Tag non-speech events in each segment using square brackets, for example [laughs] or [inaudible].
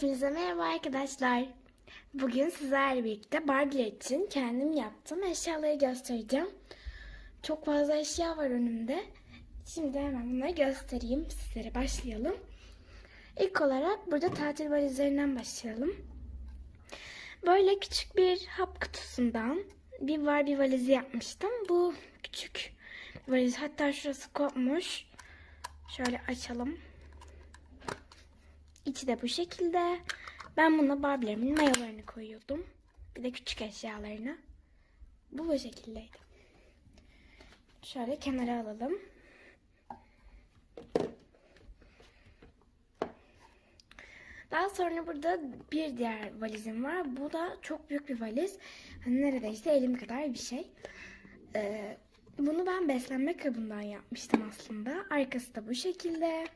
Hepinize merhaba arkadaşlar. Bugün sizlerle birlikte Barbie için kendim yaptığım eşyaları göstereceğim. Çok fazla eşya var önümde. Şimdi hemen bunları göstereyim sizlere. Başlayalım. İlk olarak burada tatil valizlerinden başlayalım. Böyle küçük bir hap kutusundan bir Barbie valizi yapmıştım. Bu küçük valiz. Hatta şurası kopmuş. Şöyle açalım. İçi de bu şekilde. Ben buna Barbie'lerimin mayolarını koyuyordum. Bir de küçük eşyalarını. Bu bu şekildeydi. Şöyle kenara alalım. Daha sonra burada bir diğer valizim var. Bu da çok büyük bir valiz. Hani neredeyse elim kadar bir şey. Ee, bunu ben beslenme kabından yapmıştım aslında. Arkası da bu şekilde.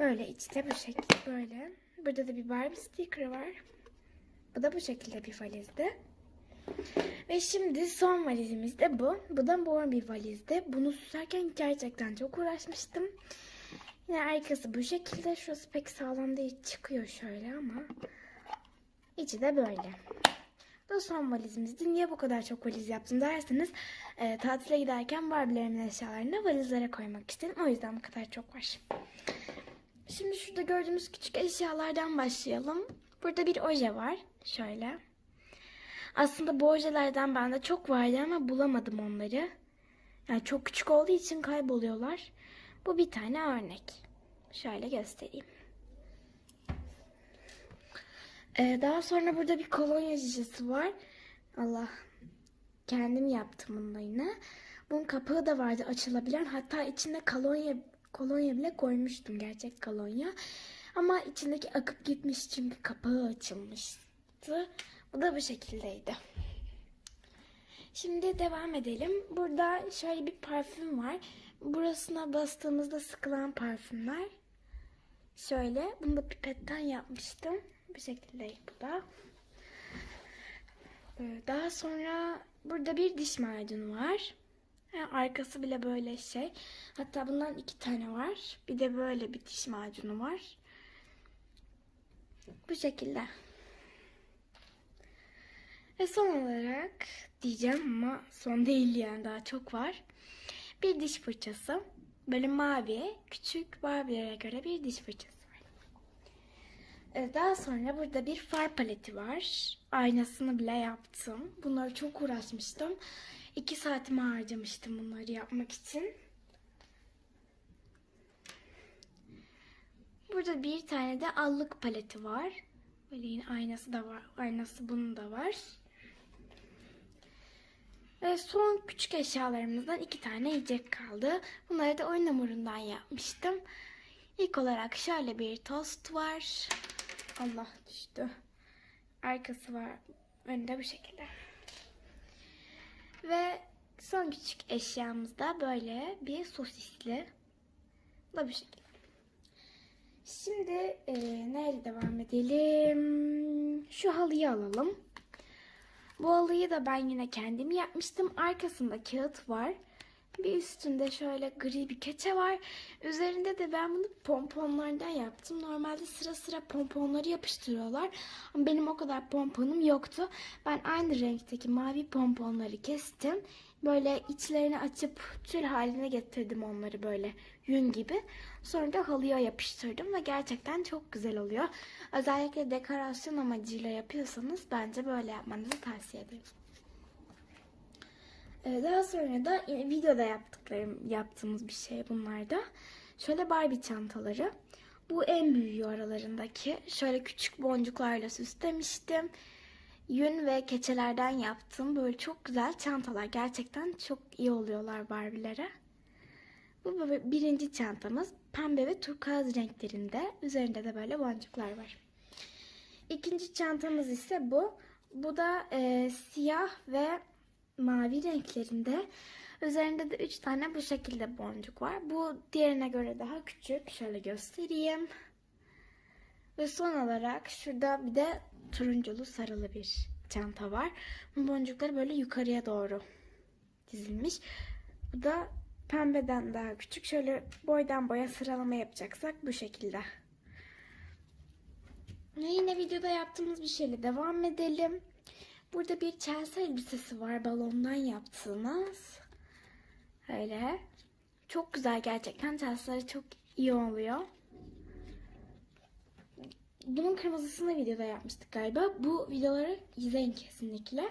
Böyle içte bu şekilde böyle. Burada da bir Barbie sticker var. Bu da bu şekilde bir valizdi. Ve şimdi son valizimiz de bu. Bu da mor bir valizdi. Bunu süslerken gerçekten çok uğraşmıştım. Yine arkası bu şekilde. Şurası pek sağlam değil. Çıkıyor şöyle ama. içi de böyle. Bu son valizimizdi. Niye bu kadar çok valiz yaptım derseniz e, tatile giderken Barbie'lerimin eşyalarını valizlere koymak istedim. O yüzden bu kadar çok var. Şimdi şurada gördüğümüz küçük eşyalardan başlayalım. Burada bir oje var. Şöyle. Aslında bu ojelerden bende çok vardı ama bulamadım onları. Yani çok küçük olduğu için kayboluyorlar. Bu bir tane örnek. Şöyle göstereyim. Ee, daha sonra burada bir kolonya şişesi var. Allah. Kendim yaptım bunu da yine. Bunun kapağı da vardı açılabilen. Hatta içinde kolonya kolonya bile koymuştum. Gerçek kolonya. Ama içindeki akıp gitmiş çünkü kapağı açılmıştı. Bu da bu şekildeydi. Şimdi devam edelim. Burada şöyle bir parfüm var. Burasına bastığımızda sıkılan parfümler. Şöyle. Bunu da pipetten yapmıştım. Bu şekilde bu da. Ee, Daha sonra burada bir diş macunu var. Ha, arkası bile böyle şey. Hatta bundan iki tane var. Bir de böyle bir diş macunu var. Bu şekilde. Ve son olarak diyeceğim ama son değil yani daha çok var. Bir diş fırçası. Böyle mavi, küçük Barbie'lere göre bir diş fırçası var. Daha sonra burada bir far paleti var. Aynasını bile yaptım. Bunları çok uğraşmıştım. İki saatimi harcamıştım bunları yapmak için. Burada bir tane de allık paleti var. Böyle yine aynası da var. Aynası bunun da var. Ve son küçük eşyalarımızdan iki tane yiyecek kaldı. Bunları da oyun hamurundan yapmıştım. İlk olarak şöyle bir tost var. Allah düştü. Arkası var. Önde bu şekilde. Ve son küçük eşyamız da böyle bir sosisli. Da bu şekilde. Şimdi e, nerede devam edelim? Şu halıyı alalım. Bu halıyı da ben yine kendim yapmıştım. Arkasında kağıt var. Bir üstünde şöyle gri bir keçe var. Üzerinde de ben bunu pomponlardan yaptım. Normalde sıra sıra pomponları yapıştırıyorlar. Ama benim o kadar pomponum yoktu. Ben aynı renkteki mavi pomponları kestim. Böyle içlerini açıp tül haline getirdim onları böyle yün gibi. Sonra da halıya yapıştırdım ve gerçekten çok güzel oluyor. Özellikle dekorasyon amacıyla yapıyorsanız bence böyle yapmanızı tavsiye ederim. Ee, Daha sonra da yine videoda yaptıklarım, yaptığımız bir şey bunlar da. Şöyle Barbie çantaları. Bu en büyüğü aralarındaki. Şöyle küçük boncuklarla süslemiştim. Yün ve keçelerden yaptım. Böyle çok güzel çantalar. Gerçekten çok iyi oluyorlar Barbie'lere. Bu birinci çantamız. Pembe ve turkuaz renklerinde. Üzerinde de böyle boncuklar var. İkinci çantamız ise bu. Bu da e, siyah ve mavi renklerinde. Üzerinde de 3 tane bu şekilde boncuk var. Bu diğerine göre daha küçük. Şöyle göstereyim. Ve son olarak şurada bir de turunculu sarılı bir çanta var. Bu boncukları böyle yukarıya doğru dizilmiş. Bu da pembeden daha küçük. Şöyle boydan boya sıralama yapacaksak bu şekilde. Ve yine videoda yaptığımız bir şeyle devam edelim. Burada bir Chelsea elbisesi var balondan yaptığımız. Öyle. Çok güzel gerçekten. Chelsea'leri çok iyi oluyor. Bunun kırmızısını videoda yapmıştık galiba. Bu videoları izleyin kesinlikle.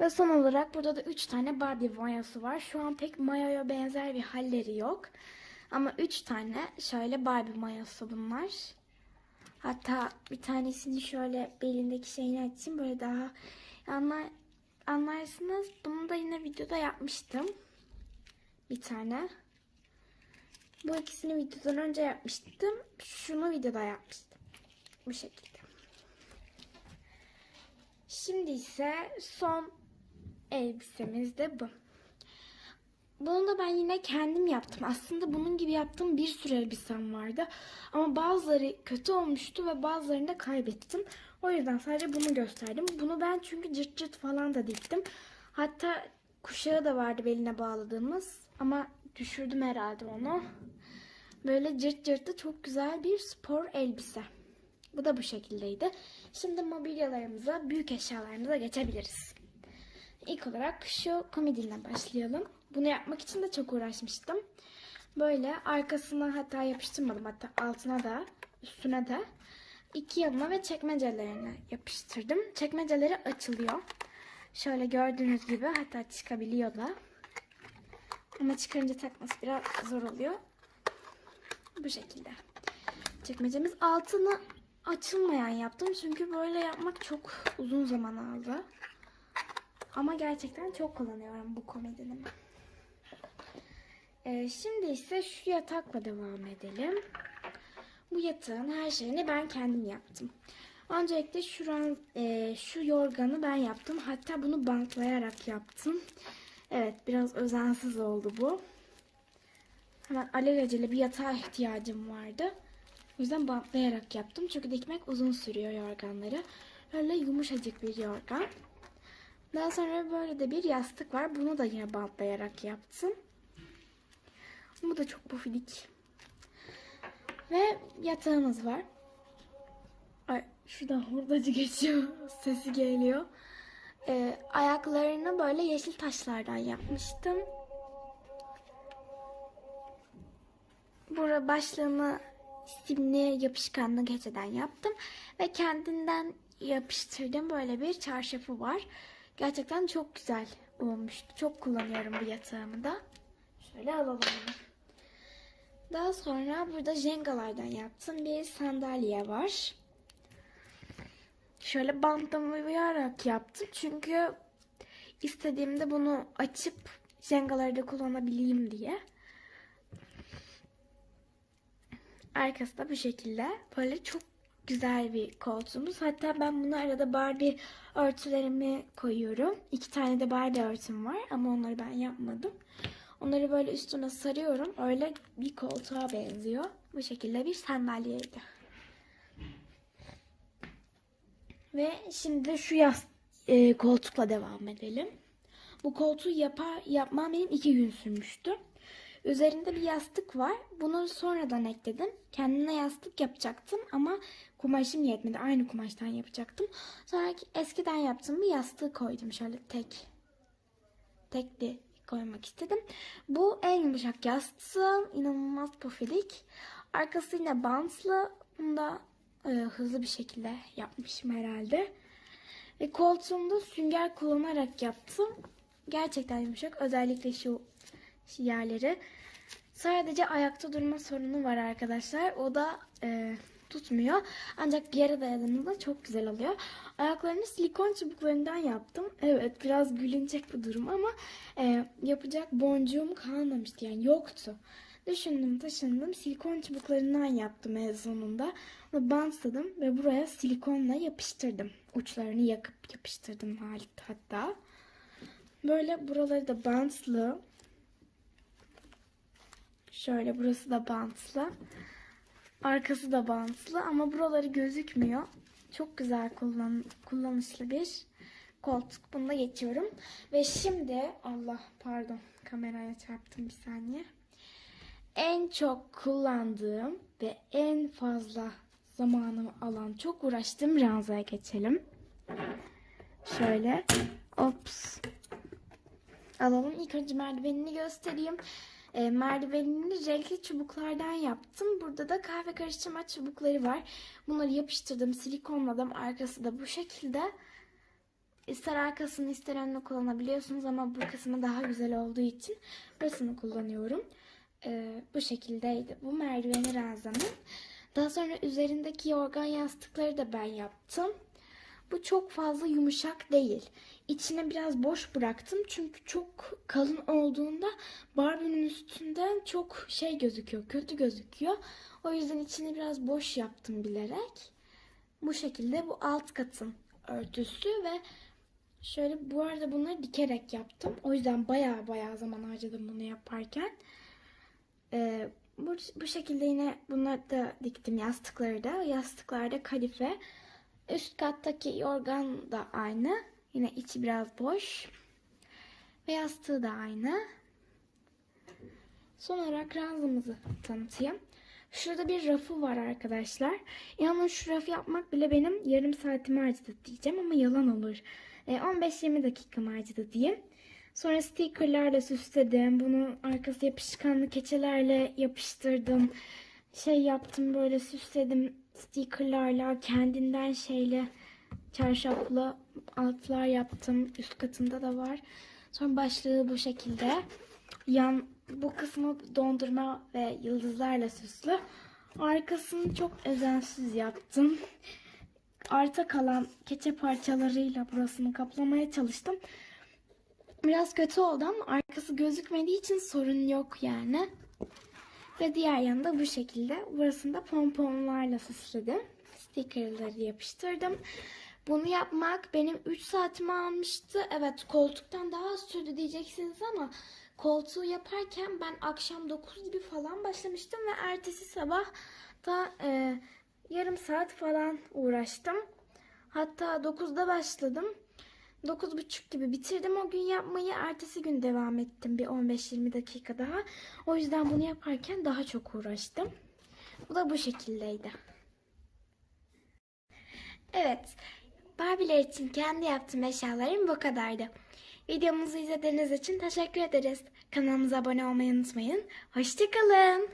Ve son olarak burada da 3 tane Barbie mayosu var. Şu an pek mayoya benzer bir halleri yok. Ama 3 tane şöyle Barbie mayosu bunlar. Hatta bir tanesini şöyle belindeki şeyini açayım. Böyle daha anlar, anlarsınız. Bunu da yine videoda yapmıştım. Bir tane. Bu ikisini videodan önce yapmıştım. Şunu videoda yapmıştım. Bu şekilde. Şimdi ise son elbisemiz de bu. Bunu da ben yine kendim yaptım. Aslında bunun gibi yaptığım bir sürü elbisem vardı. Ama bazıları kötü olmuştu ve bazılarını da kaybettim. O yüzden sadece bunu gösterdim. Bunu ben çünkü cırt cırt falan da diktim. Hatta kuşağı da vardı beline bağladığımız. Ama düşürdüm herhalde onu. Böyle cırt cırtlı çok güzel bir spor elbise. Bu da bu şekildeydi. Şimdi mobilyalarımıza, büyük eşyalarımıza geçebiliriz. İlk olarak şu komedinle başlayalım. Bunu yapmak için de çok uğraşmıştım. Böyle arkasına hatta yapıştırmadım. Hatta altına da üstüne de iki yanına ve çekmecelerine yapıştırdım. Çekmeceleri açılıyor. Şöyle gördüğünüz gibi hatta çıkabiliyor da. Ama çıkarınca takması biraz zor oluyor. Bu şekilde. Çekmecemiz altını açılmayan yaptım. Çünkü böyle yapmak çok uzun zaman aldı. Ama gerçekten çok kullanıyorum bu komedinimi. Ee, şimdi ise şu yatakla devam edelim. Bu yatağın her şeyini ben kendim yaptım. Öncelikle şuran, e, şu yorganı ben yaptım. Hatta bunu bantlayarak yaptım. Evet biraz özensiz oldu bu. Hemen alelacele bir yatağa ihtiyacım vardı. O yüzden bantlayarak yaptım. Çünkü dikmek uzun sürüyor yorganları. Öyle yumuşacık bir yorgan. Daha sonra böyle de bir yastık var. Bunu da yine bantlayarak yaptım. Bu da çok pufidik. Ve yatağımız var. Ay şuradan hurdacı geçiyor. [laughs] Sesi geliyor. Ee, ayaklarını böyle yeşil taşlardan yapmıştım. Bura başlığını simli yapışkanlı keçeden yaptım. Ve kendinden yapıştırdım. Böyle bir çarşafı var. Gerçekten çok güzel olmuştu. Çok kullanıyorum bu yatağımı da. Şöyle alalım bunu. Daha sonra burada jengalardan yaptığım bir sandalye var. Şöyle bantlamayarak yaptım. Çünkü istediğimde bunu açıp jengaları da kullanabileyim diye. Arkası da bu şekilde. Böyle çok güzel bir koltuğumuz. Hatta ben bunu arada Barbie örtülerimi koyuyorum. İki tane de Barbie örtüm var ama onları ben yapmadım. Onları böyle üstüne sarıyorum. Öyle bir koltuğa benziyor. Bu şekilde bir sandalyeydi. Ve şimdi de şu yaz e, koltukla devam edelim. Bu koltuğu yapar, yapmam benim iki gün sürmüştü. Üzerinde bir yastık var. Bunu sonradan ekledim. Kendine yastık yapacaktım ama kumaşım yetmedi. Aynı kumaştan yapacaktım. Sonra eskiden yaptığım bir yastığı koydum. Şöyle tek tekli koymak istedim. Bu en yumuşak yastığım. İnanılmaz pufidik. Arkası yine bantlı. Bunu da e, hızlı bir şekilde yapmışım herhalde. Ve koltuğumda sünger kullanarak yaptım. Gerçekten yumuşak. Özellikle şu yerleri. Sadece ayakta durma sorunu var arkadaşlar. O da e, tutmuyor. Ancak yere dayadığınızda çok güzel oluyor. Ayaklarını silikon çubuklarından yaptım. Evet biraz gülünecek bu durum ama e, yapacak boncuğum kalmamıştı. Yani yoktu. Düşündüm taşındım silikon çubuklarından yaptım en sonunda. Onu bantladım ve buraya silikonla yapıştırdım. Uçlarını yakıp yapıştırdım hatta. Böyle buraları da bantlı. Şöyle burası da bantlı. Arkası da bantlı ama buraları gözükmüyor. Çok güzel kullan kullanışlı bir koltuk. Bunu da geçiyorum. Ve şimdi Allah pardon kameraya çarptım bir saniye. En çok kullandığım ve en fazla zamanımı alan, çok uğraştığım ranzaya geçelim. Şöyle. Ops. Alalım. İlk önce merdivenini göstereyim. E, merdivenini renkli çubuklardan yaptım. Burada da kahve karıştırma çubukları var. Bunları yapıştırdım, silikonladım. Arkası da bu şekilde. İster arkasını ister önünü kullanabiliyorsunuz ama bu kısmı daha güzel olduğu için burasını kullanıyorum. E, bu şekildeydi. Bu merdiveni ranzanın. Daha sonra üzerindeki yorgan yastıkları da ben yaptım. Bu çok fazla yumuşak değil. İçine biraz boş bıraktım çünkü çok kalın olduğunda Barbie'nin üstünden çok şey gözüküyor, kötü gözüküyor. O yüzden içini biraz boş yaptım bilerek. Bu şekilde bu alt katın örtüsü ve şöyle bu arada bunları dikerek yaptım. O yüzden baya baya zaman harcadım bunu yaparken. Ee, bu, bu şekilde yine bunları da diktim yastıkları da. Yastıklarda kadife. Üst kattaki yorgan da aynı. Yine içi biraz boş. Ve yastığı da aynı. Son olarak ranzamızı tanıtayım. Şurada bir rafı var arkadaşlar. Yalnız şu rafı yapmak bile benim yarım saatimi harcadı diyeceğim ama yalan olur. E, 15-20 dakikamı harcadı diyeyim. Sonra stickerlarla süsledim. Bunu arkası yapışkanlı keçelerle yapıştırdım. Şey yaptım böyle süsledim stickerlarla kendinden şeyle çarşaflı altlar yaptım. Üst katında da var. Sonra başlığı bu şekilde. Yan bu kısmı dondurma ve yıldızlarla süslü. Arkasını çok özensiz yaptım. Arta kalan keçe parçalarıyla burasını kaplamaya çalıştım. Biraz kötü oldu ama arkası gözükmediği için sorun yok yani. Ve diğer yanında bu şekilde. Burasında pomponlarla süsledim. Stickerları yapıştırdım. Bunu yapmak benim 3 saatimi almıştı. Evet koltuktan daha az sürdü diyeceksiniz ama koltuğu yaparken ben akşam 9 gibi falan başlamıştım ve ertesi sabah da e, yarım saat falan uğraştım. Hatta 9'da başladım. 9.30 gibi bitirdim o gün yapmayı. Ertesi gün devam ettim bir 15-20 dakika daha. O yüzden bunu yaparken daha çok uğraştım. Bu da bu şekildeydi. Evet. Barbie'ler için kendi yaptığım eşyalarım bu kadardı. Videomuzu izlediğiniz için teşekkür ederiz. Kanalımıza abone olmayı unutmayın. Hoşçakalın.